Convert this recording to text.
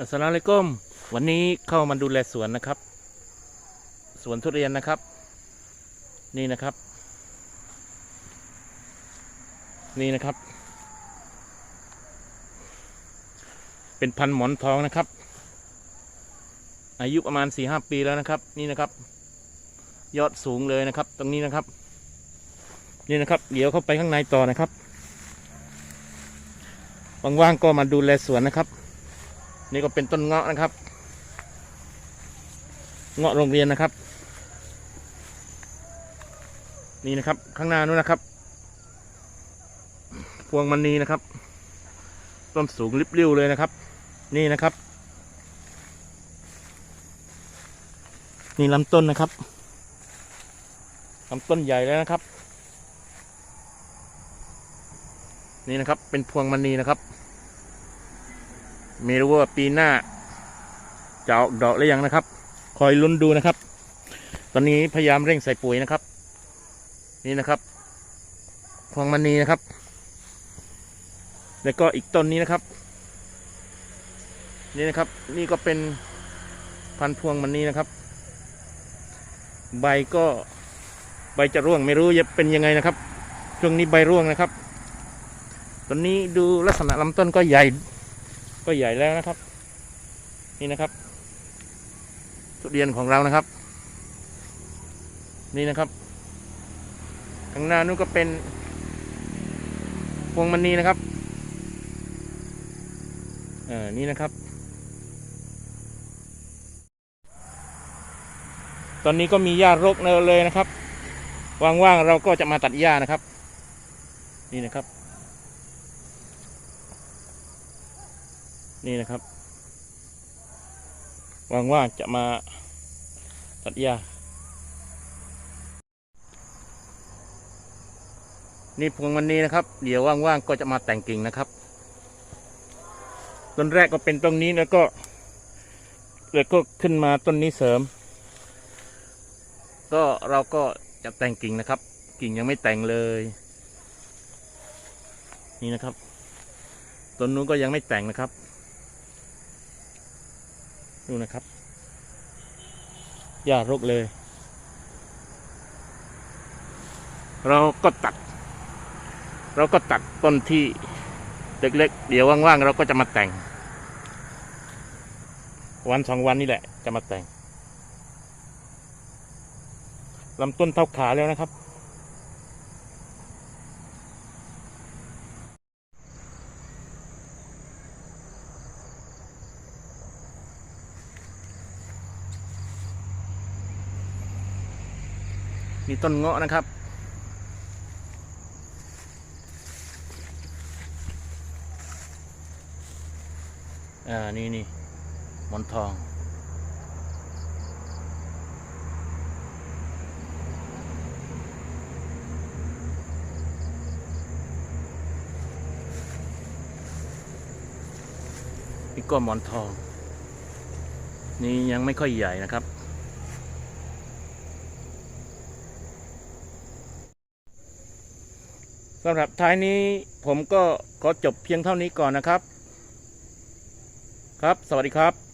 อัสลามุอะลัยกุมวันนี้เข้ามาดูแลสวนนะครับ สวนทุเรียนนะครับ นี่นะครับ นี่นะครับ เป็นพันธุ์หมอนทองนะครับ อายุประมาณสี่ห้าปีแล้วนะครับ นี่นะครับ ยอดสูงเลยนะครับ ตรงนี้นะครับ นี่นะครับ เดี๋ยวเข้าไปข้างในต่อนะครับว่างๆก็มาดูแลสวนนะครับ นี่ก็เป็นต้นเงาะนะครับ เงาะโรงเรียนนะครับ นี่นะครับ ข้างหน้านู้นนะครับ พวงมันนีนะครับ ต้นสูงริบเรียวเลยนะครับ นี่นะครับ นี่ลำต้นนะครับลำต้นใหญ่แล้วนะครับ นี่นะครับ เป็นพวงมันนีนะครับ ไม่รู้ว่าปีหน้าจะออกดอกหรือยังนะครับ คอยลุ้นดูนะครับ ตอนนี้พยายามเร่งใส่ปุ๋ยนะครับ นี่นะครับพวงมณีนะครับ แล้วก็อีกต้นนี้นะครับ นี่นะครับ นี่ก็เป็นพันธุ์พวงมณีนะครับ ใบก็ใบจะร่วงไม่รู้จะเป็นยังไงนะครับ ช่วงนี้ใบร่วงนะครับ ตอนนี้ดูลักษณะลำต้นก็ใหญ่ ก็ใหญ่แล้วนะครับ นี่นะครับ ทุเรียนของเรานะครับ นี่นะครับข้างหน้านู้นก็เป็นพวงมณีนะครับเออนี่นะครับ ตอนนี้ก็มีหญ้ารกเลยนะครับว่างๆเราก็จะมาตัดหญ้านะครับ นี่นะครับ นี่นะครับว่างๆจะมาตัดหญ้านี่พวงมันนี้นะครับ เดี๋ยวว่างๆก็จะมาแต่งกิ่งนะครับ ต้นแรกก็เป็นต้นนี้แล้วก็แล้วก็ขึ้นมาต้นนี้เสริม ก็เราก็จะแต่งกิ่งนะครับ กิ่งยังไม่แต่งเลย นี่นะครับต้นนู้นก็ยังไม่แต่งนะครับ ดูนะครับหญ้ารกเลย เราก็ตัด เราก็ตัดต้นที่เล็กๆเดี๋ยวว่างๆเราก็จะมาแต่ง วันสองวันนี่แหละ จะมาแต่งลำต้นเท่าขาแล้วนะครับ มีต้นเงาะนะครับ อ่า นี่นี่หมอนทอง นี่ก็หมอนทอง นี่ยังไม่ค่อยใหญ่นะครับ สำหรับท้ายนี้ผมก็ขอจบเพียงเท่านี้ก่อนนะครับ ครับ สวัสดีครับ